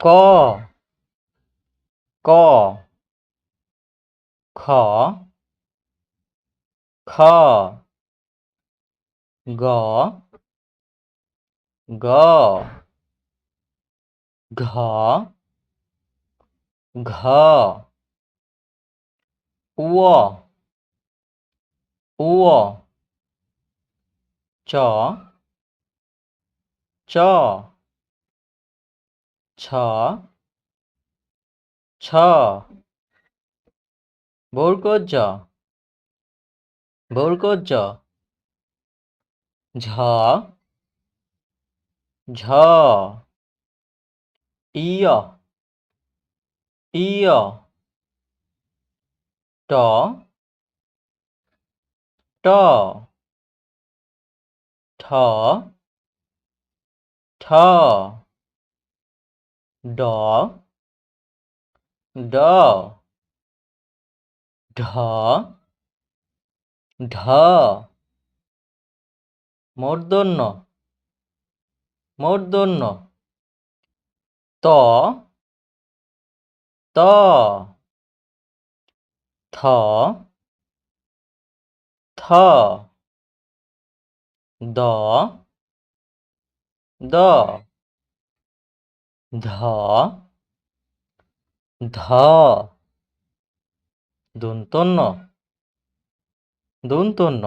거, 거, 커, 커, 거, 거, 거, 거, 우어, 우어, 저, 저, 쳐, 쳐. 뭘 꺼져? 뭘 꺼져? 저, 저. 이어, 이어. 더, 더. 더, 더. ড ড ঢ ঢ মূর্ধন্য মূর্ধন্য ত ত থ থ দ দ ধ ধ দন্তন্য দন্তন্য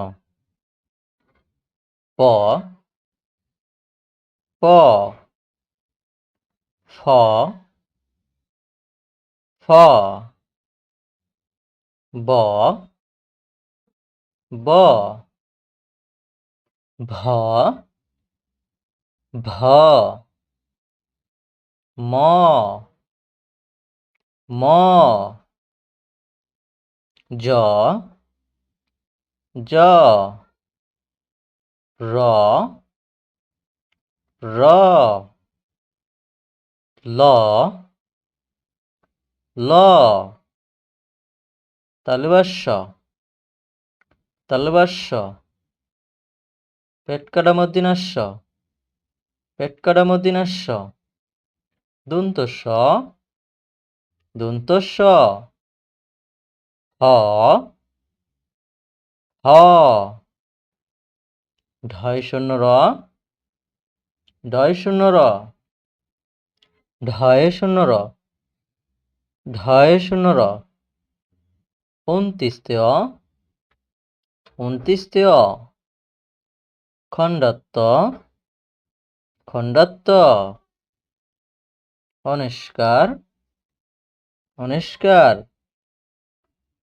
প প ফ ফ ব ব ভ ভ ম। ম। জ। জ। র। র। ল। ল। তালবাস্য। তালবাস্য। পেটকাডামদ্দিনাস্য পেটকাডামদ্দিনাস্য দন্তস্য দন্তস্য হ হ ঢয় শূন্য র ঢয় শূন্য র ঢয় শূন্য র ঢয় শূন্য র অনিষ্কার অনিষ্কার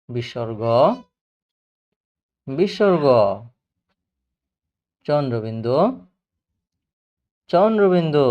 বিসর্গ বিসর্গ চন্দ্রবিন্দু চন্দ্রবিন্দু।